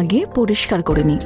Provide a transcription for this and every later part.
আগে পরিষ্কার করে নি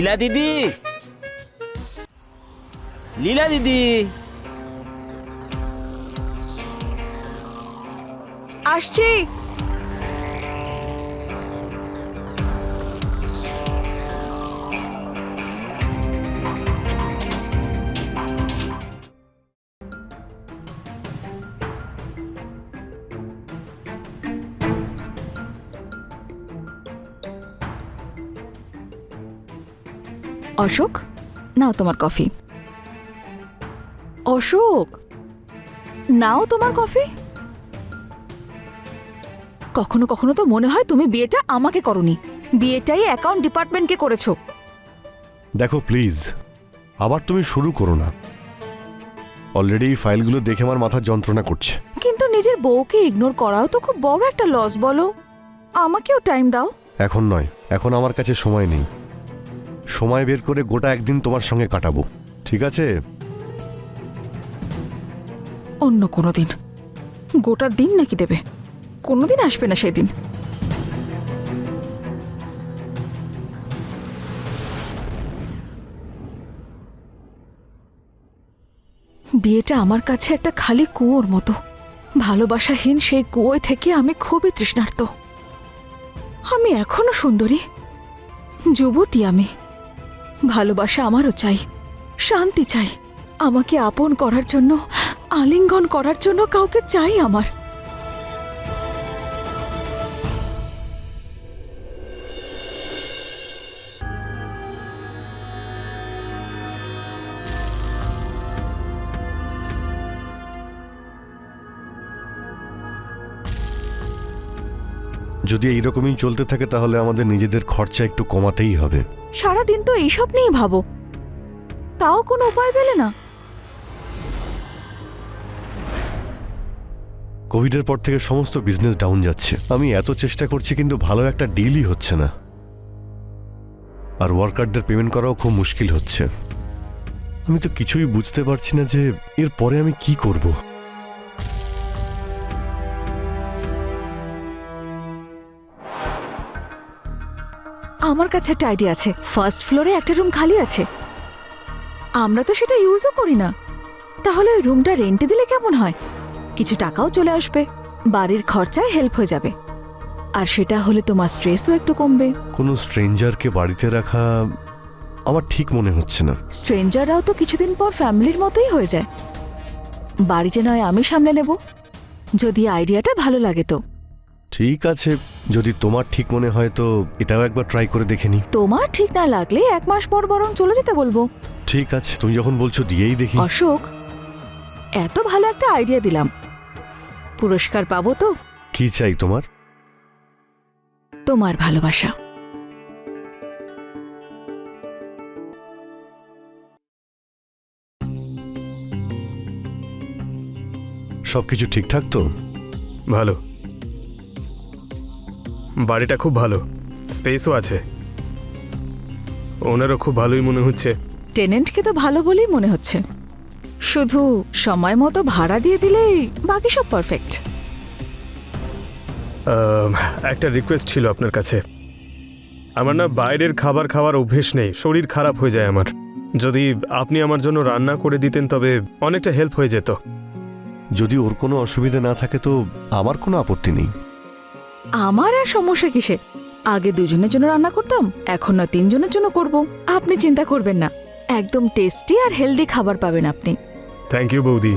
লীলা দিদি। লীলা দিদি। আসছি। অশোক নাও তোমার কফি। অশোক নাও তোমার কফি। কখনো কখনো তো মনে হয় তুমি বিয়েটা আমাকে করনি। বিয়েটাই অ্যাকাউন্ট ডিপার্টমেন্টকে করেছ। দেখো প্লিজ আবার তুমি শুরু করো না। অলরেডি ফাইলগুলো দেখে আমার মাথা যন্ত্রণা করছে। কিন্তু নিজের বউকে ইগনোর করাও তো খুব বড় একটা লস বলো। আমাকেও টাইম দাও। এখন নয় এখন আমার কাছে সময় নেই। সময় বের করে গোটা একদিন তোমার সঙ্গে কাটাবো। ঠিক আছে? অন্য কোনো দিন। গোটা দিন নাকি দেবে? কোনোদিন আসবে না সেদিন। বিয়েটা আমার কাছে একটা খালি কুয়োর মতো। ভালোবাসাহীন সেই কুয়োয় থেকে আমি খুবই তৃষ্ণার্ত। আমি এখনও সুন্দরী। যুবতী আমি। ভালোবাসা আমারও চাই, শান্তি চাই। আমাকে আপন করার জন্য, আলিঙ্গন করার জন্য কাউকে চাই আমার। যদি এইরকমই চলতে থাকে তাহলে আমাদের নিজেদের খরচা একটু কমাতেই হবে। সারাদিন তো এইসব নিয়েই ভাবো। তাও কোনো উপায় পেলে না। কোভিডের পর থেকে সমস্ত বিজনেস ডাউন যাচ্ছে। আমি এত চেষ্টা করছি কিন্তু ভালো একটা ডিলই হচ্ছে না। আর ওয়ার্কারদের পেমেন্ট করাও খুব মুশকিল হচ্ছে। আমি তো কিছুই বুঝতে পারছি না যে এর পরে আমি কি করব। আমার কাছে একটা আইডিয়া আছে। ফার্স্ট ফ্লোরে একটা রুম খালি আছে। আমরা তো সেটা ইউজও করি না। তাহলে ওই রুমটা রেন্টে দিলে কেমন হয়? কিছু টাকাও চলে আসবে। বাড়ির খরচায় হেল্প হয়ে যাবে। আর সেটা হলে তোমার স্ট্রেসও একটু কমবে। কোনো স্ট্রেঞ্জারকে বাড়িতে রাখা আমার ঠিক মনে হচ্ছে না। স্ট্রেঞ্জাররাও তো কিছুদিন পর ফ্যামিলির মতোই হয়ে যায়। বাড়িটা নয় আমি সামলে নেব। যদি আইডিয়াটা ভালো লাগে তো। ঠিক আছে যদি তোমার ঠিক মনে হয় তো এটাও একবার ট্রাই করে দেখে নি তোমার ঠিক না লাগলে এক মাস পর বরং চলে যেতে বলব। ঠিক আছে তুমি যখন বলছো দিয়েই দেখি। অশোক এত ভালো একটা আইডিয়া দিলাম। পুরস্কার পাবো তো? কি চাই তোমার? তোমার ভালোবাসা। সবকিছু ঠিকঠাক তো? ভালো। বাড়িটা খুব ভালো। স্পেসও আছে। ওনারও খুব ভালোই মনে হচ্ছে। টেনেন্টকে তো ভালো বলেই মনে হচ্ছে। শুধু সময় মতো ভাড়া দিয়ে দিলেই বাকি সব পারফেক্ট একটা রিকোয়েস্ট ছিল আপনার কাছে। আমার না বাইরের খাবার খাওয়ার অভ্যেস নেই শরীর খারাপ হয়ে যায় আমার। যদি আপনি আমার জন্য রান্না করে দিতেন তবে অনেকটা হেল্প হয়ে যেত। যদি ওর কোনো অসুবিধা না থাকে তো আমার কোনো আপত্তি নেই। আমার আর সমস্যা কিসে আগে দুজনের জন্য রান্না করতাম, এখন না তিনজনের জন্য করব। আপনি চিন্তা করবেন না। একদম টেস্টি আর হেলদি খাবার পাবেন আপনি। থ্যাংক ইউ বৌদি।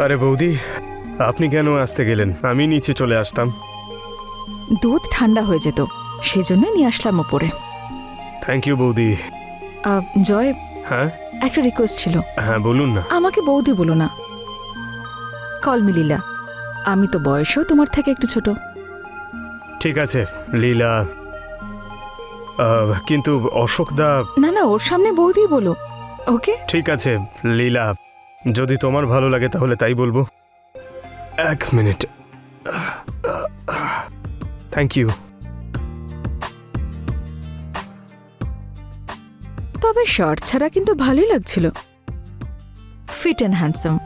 আরে বৌদি আপনি কেন আসতে গেলেন? আমি নিচে চলে আসতাম। দুধ ঠান্ডা হয়ে যেত সেই জন্য নিয়ে আসলাম ওপরে। থ্যাংক ইউ বৌদি। আহ, জয় হ্যাঁ? একটা রিকোয়েস্ট ছিল। হ্যাঁ বলুন না। আমাকে বৌদি বলো না। কল মিলিলা আমি তো বয়সেও তোমার থেকে একটু ছোট। ঠিক আছে লীলা আহ, কিন্তু অশোক দা না না ওর সামনে বৌদি বলো। ওকে ঠিক আছে লীলা যদি তোমার ভালো লাগে তাহলে তাই বলব। এক মিনিট। থ্যাংক ইউ তবে শর্ট ছাড়া কিন্তু ভালোই লাগছিল। Fit and handsome.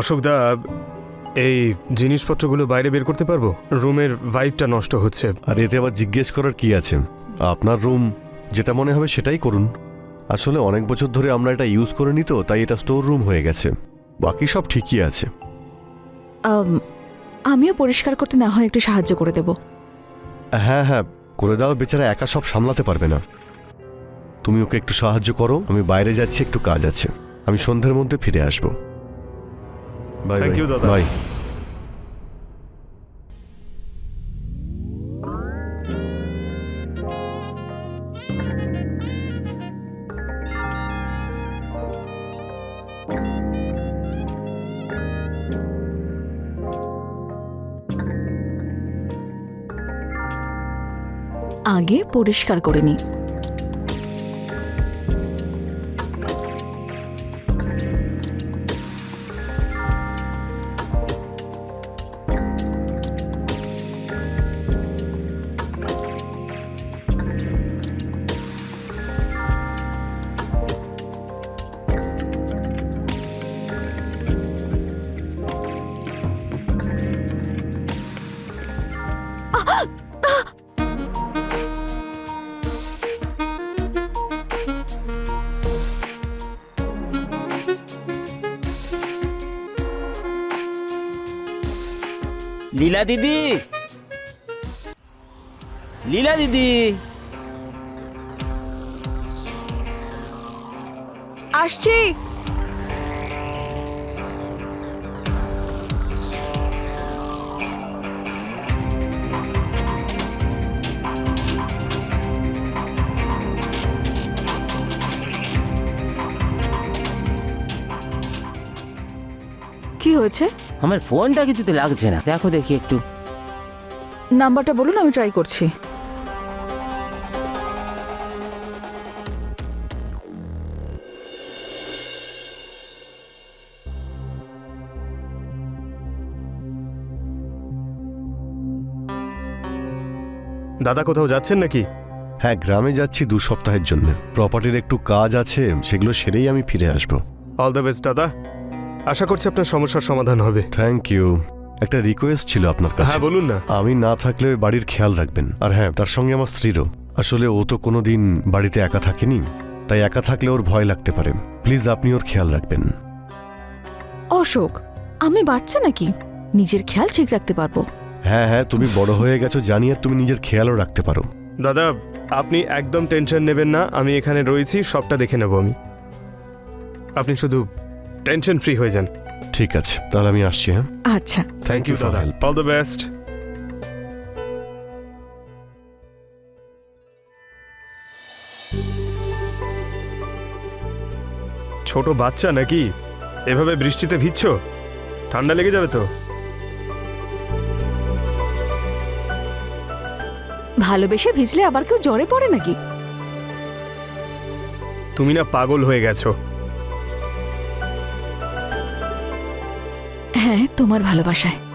অশোক দা এই জিনিসপত্রগুলো বাইরে বের করতে পারব? রুমের ভাইবটা নষ্ট হচ্ছে। আর এতে আবার জিজ্ঞেস করার কি আছে? আপনার রুম যেটা মনে হবে সেটাই করুন। আসলে অনেক বছর ধরে আমরা এটা ইউজ করে নিত তাই এটা স্টোর রুম হয়ে গেছে। বাকি সব ঠিকই আছে। আমিও পরিষ্কার করতে না হয় একটু সাহায্য করে দেব। হ্যাঁ হ্যাঁ করে দাও বেচারা একা সব সামলাতে পারবে না। তুমি ওকে একটু সাহায্য করো আমি বাইরে যাচ্ছি একটু কাজ আছে। আমি সন্ধ্যের মধ্যে ফিরে আসব। বাই Thank you, দাদা। বাই আগে পরিষ্কার করে নি। লীলা দিদি। লীলা দিদি। আসছি। কি হয়েছে? আমার ফোনটা কিছুতে লাগছে না। দেখো দেখি একটু। নাম্বারটা বলুন আমি ট্রাই করছি। দাদা কোথাও যাচ্ছেন নাকি? হ্যাঁ গ্রামে যাচ্ছি দু সপ্তাহের জন্য। প্রপার্টির একটু কাজ আছে সেগুলো সেরেই আমি ফিরে আসব। অল দ্য বেস্ট দাদা। আশা করছি আপনার সমস্যার সমাধান হবে। থ্যাংক ইউ একটা রিকোয়েস্ট ছিল আপনার কাছে। হ্যাঁ বলুন না। আমি না থাকলে বাড়ির খেয়াল রাখবেন। আর হ্যাঁ তার সঙ্গে আমার স্ত্রীরও। আসলে ও তো কোনোদিন বাড়িতে একা থাকেনি তাই একা থাকলে ওর ভয় লাগতে পারে। প্লিজ আপনি ওর খেয়াল রাখবেন। অশোক আমি বাচ্চা নাকি? নিজের খেয়াল ঠিক রাখতে পারব। হ্যাঁ হ্যাঁ তুমি বড় হয়ে গেছো জানিয়ে তুমি নিজের খেয়ালও রাখতে পারো। দাদা আপনি একদম টেনশন নেবেন না আমি এখানে রয়েছি সবটা দেখে নেব আমি। আপনি শুধু টেনশন ফ্রি হয়ে যান। ঠিক আছে তাহলে আমি আসছি হ্যাঁ? আচ্ছা। Thank you for help all the best ছোট বাচ্চা নাকি? এভাবে বৃষ্টিতে ভিজছ? ঠান্ডা লেগে যাবে তো। ভালোবেসে ভিজলে আবার কেউ জ্বরে পড়ে নাকি? তুমি না পাগল হয়ে গেছো। হ্যাঁ তোমার ভালোবাসায়।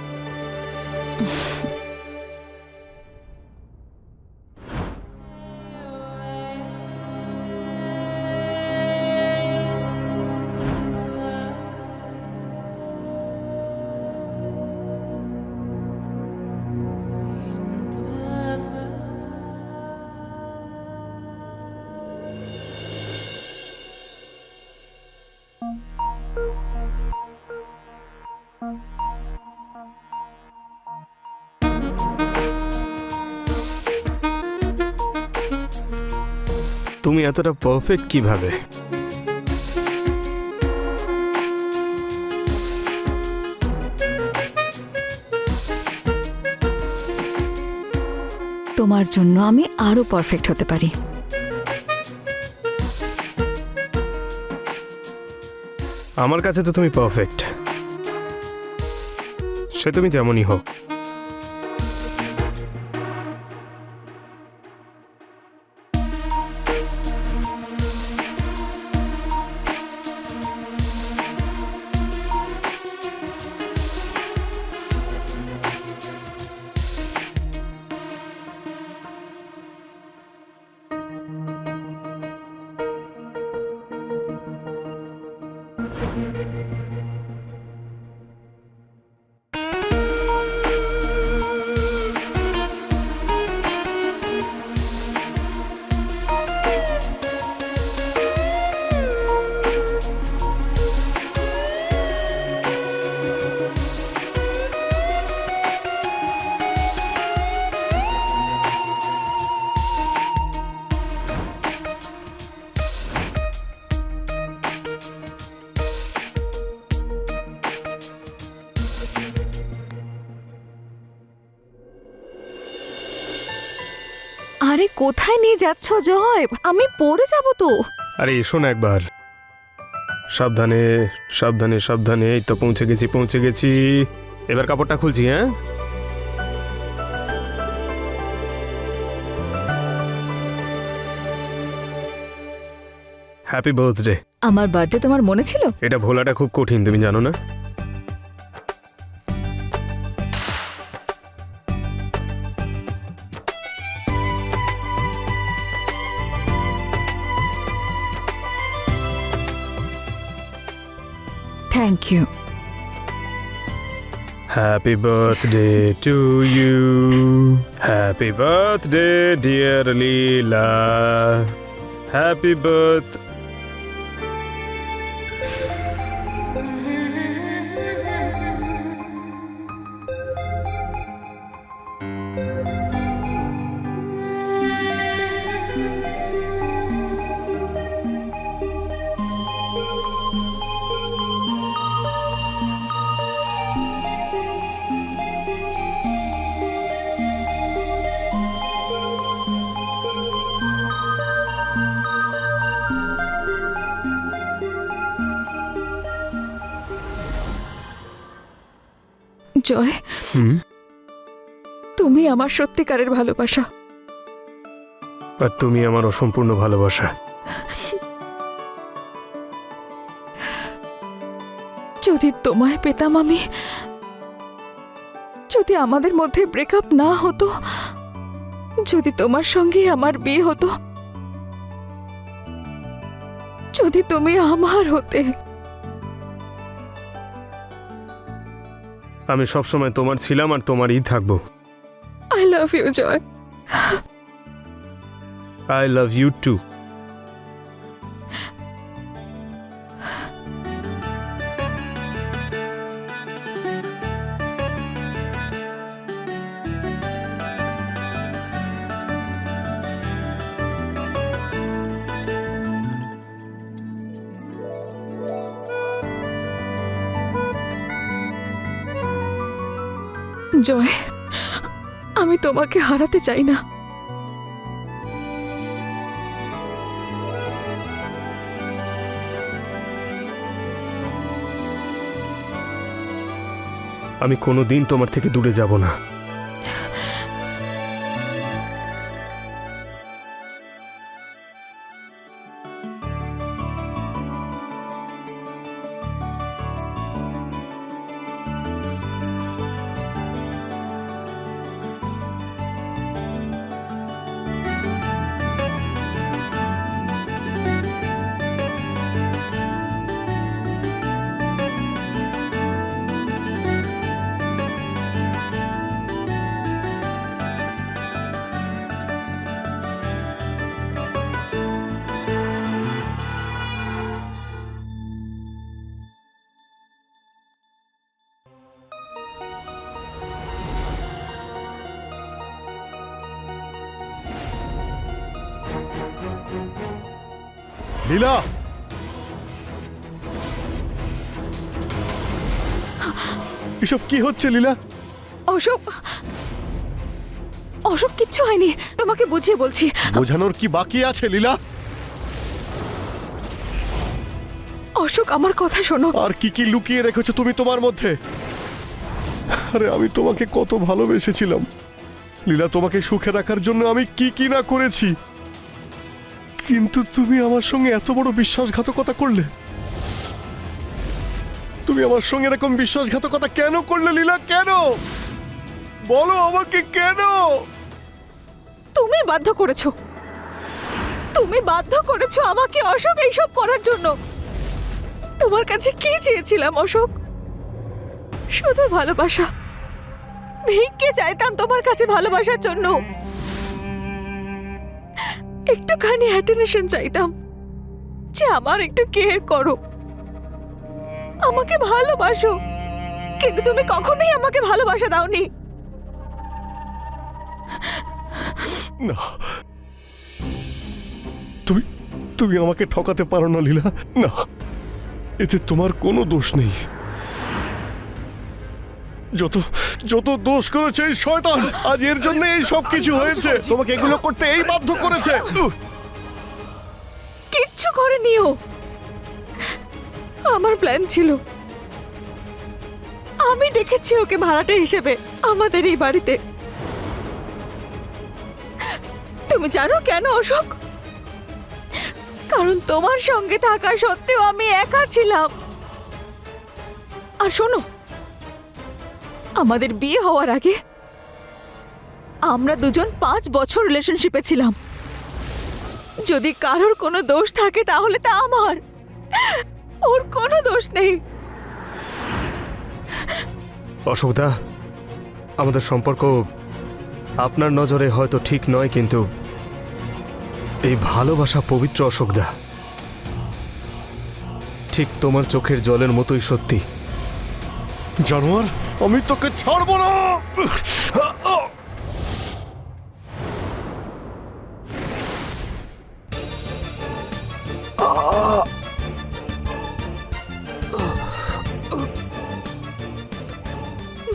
তুমি এতটা পারফেক্ট কীভাবে? তোমার জন্য আমি আরও পারফেক্ট হতে পারি। আমার কাছে তো তুমি পারফেক্ট সে তুমি যেমনই হোক। আরে কোথায় নিয়ে যাচ্ছ জয়? আমি পড়ে যাব তো। আরে এসো না একবার। সাবধানে সাবধানে সাবধানে এই তো পৌঁছে গেছি পৌঁছে গেছি। এবার কাপড়টা খুলছি হ্যাঁ? হ্যাপি বার্থডে আমার বার্থডে তোমার মনে ছিল? এটা ভোলাটা খুব কঠিন তুমি জানো না? Thank you. Happy birthday to you. Happy birthday, dear Leela. Happy birthday. জয়। তুমি আমার সত্যিকারের ভালোবাসা। আর তুমি আমার অসম্পূর্ণ ভালোবাসা। যদি তোমায় পেতাম আমি যদি আমাদের মধ্যে ব্রেকআপ না হতো যদি তোমার সঙ্গে আমার বিয়ে হতো যদি তুমি আমার হতে আমি সবসময় তোমার ছিলাম আর তোমারই থাকব। I love you Joy I love you too তোমাকে হারাতে চাই না। আমি কোনো দিন তোমার থেকে দূরে যাব না। লীলা। এসব কি হচ্ছে লীলা? অশোক অশোক কিচ্ছু হয়নি তোমাকে বুঝিয়ে বলছি। বোঝানোর কি বাকি আছে লীলা? অশোক আমার কথা শোনো। আর কি কি লুকিয়ে রেখেছো তুমি তোমার মধ্যে? আরে আমি তোমাকে কত ভালোবেসেছিলাম। লীলা তোমাকে সুখে রাখার জন্য আমি কি কি না করেছি? কিন্তু তুমি আমার সঙ্গে এত বড় বিশ্বাসঘাতকতা করলে? তুমি আমার সঙ্গে এরকম বিশ্বাসঘাতকতা কেন করলে, লীলা? কেন? বলো আমাকে কেন? তুমি বাধ্য করেছ। তুমি বাধ্য করেছ আমাকে অশোক এইসব করার জন্য। তোমার কাছে কি চেয়েছিলাম, অশোক? শুধু ভালোবাসা। ভিক্ষে চাইতাম তোমার কাছে ভালোবাসার জন্য। একটুখানি অ্যাটেনশন চাইতাম যে আমার একটু কেয়ার করো। আমাকে ভালোবাসো, কিন্তু তুমি কখনোই আমাকে ভালোবাসা দাওনি। না। তুমি তুমি আমাকে ঠকাতে পারো না, লীলা। না, এতে তোমার কোনো দোষ নেই। যত যত দোষ করেছে এই শয়তান, আজ এর জন্য এই সব কিছু হয়েছে। তোমাকে এগুলো করতে এই বাধ্য করেছে। কিচ্ছু করেনিও আমার প্ল্যান ছিল। আমি ডেকেছি ওকে ভাড়াটে হিসেবে আমাদের এই বাড়িতে। তুমি জানো কেন অশোক? কারণ তোমার সঙ্গে থাকা সত্ত্বেও আমি একা ছিলাম। আর শোনো আমাদের বিয়ে হওয়ার আগে আমরা দুজন পাঁচ বছর রিলেশনশিপে ছিলাম। যদি কারোর কোনো দোষ থাকে তাহলে তা আমার। ওর কোনো দোষ নেই। অশোকদা, আমাদের সম্পর্ক আপনার নজরে হয়তো ঠিক নয়, কিন্তু এই ভালোবাসা পবিত্র অশোকদা, ঠিক তোমার চোখের জলের মতোই সত্যি। জানোয়ার, আমি তোকে ছাড়বো না।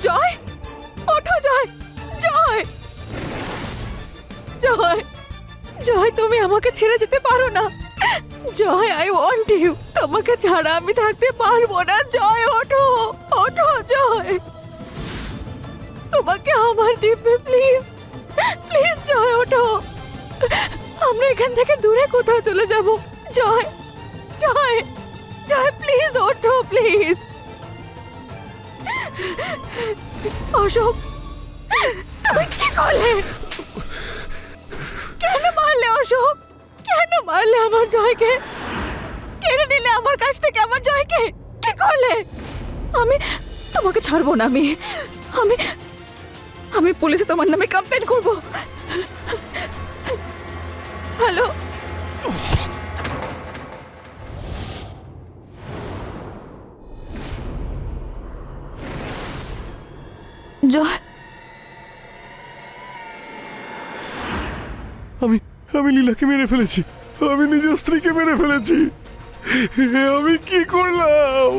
জয়, ওঠো জয় জয়। জয় জয়, তুমি আমাকে ছেড়ে যেতে পারো না। জয় আই ওয়ান্ট ইউ তোমাকে ছাড়া আমি থাকতে পারব না। জয়, ওঠো। ওঠো জয়। তোমাকে আমার দিব্যে প্লিজ প্লিজ জয় ওঠো। আমরা এখান থেকে দূরে কোথাও চলে যাব। জয় জয় জয় প্লিজ ওঠো প্লিজ অশোক, তুমি কি করলে? কেন মারলে অশোক? কেন মারলে আমার জয়কে? কেড়ে নিলে আমার কাছ থেকে আমার জয়কে? কি করলে? আমি তোমাকে ছাড়বো না, আমি আমি আমি পুলিশে তোমার নামে কমপ্লেন করব। হ্যালো? জয় আমি আমি লীলাকে মেরে ফেলেছি। আমি নিজের স্ত্রীকে মেরে ফেলেছি। আমি কি করলাম?